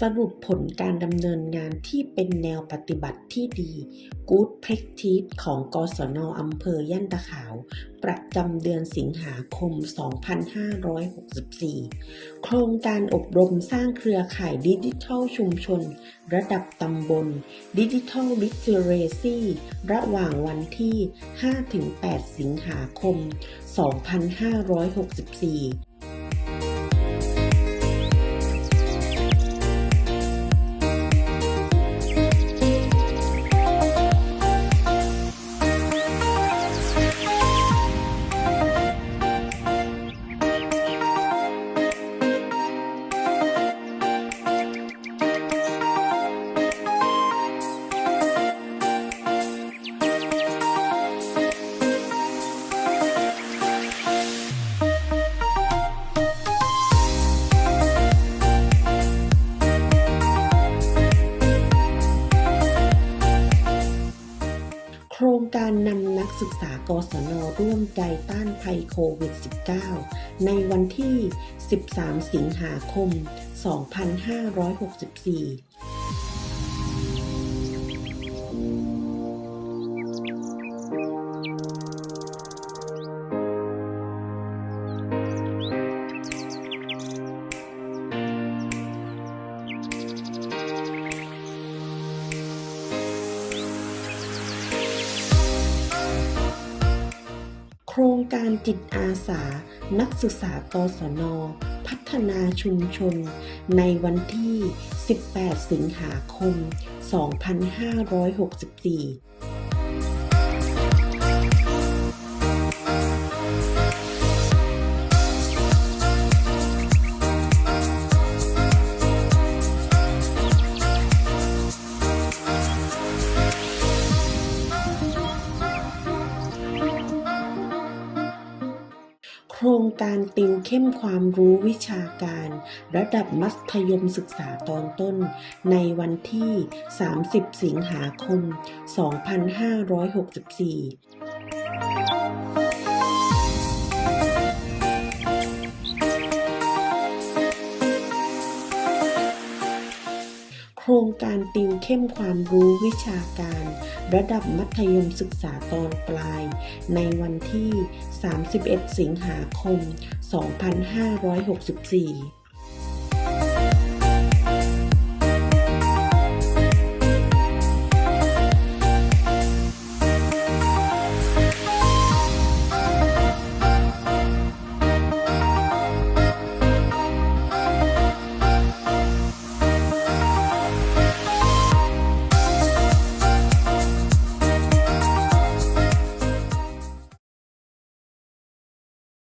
สรุปผลการดำเนินงานที่เป็นแนวปฏิบัติที่ดี Good Practice ของกศนอำเภอย่านตะขาว ประจำเดือนสิงหาคม 2564 โครงการอบรมสร้างเครือข่ายดิจิทัลชุมชน ระดับตำบลดิจิทัล Literacy ระหว่างวันที่ 5-8 สิงหาคม 2564 รงการนำนักศึกษากศนร่วมใจต้านภัยโควิด -19 ในวันที่ 13 สิงหาคม 2564 ครงการจิตอาสา นักศึกษากศน พัฒนาชุมชน ในวันที่ 18 สิงหาคม 2564 ครงการติวเข้มความรู้วิชาการ ระดับมัธยมศึกษาตอนต้น ในวันที่ 30 สิงหาคม 2564 ครงการติวเข้มความรู้วิชาการ ระดับมัธยมศึกษาตอนปลาย ในวันที่ 31 สิงหาคม 2564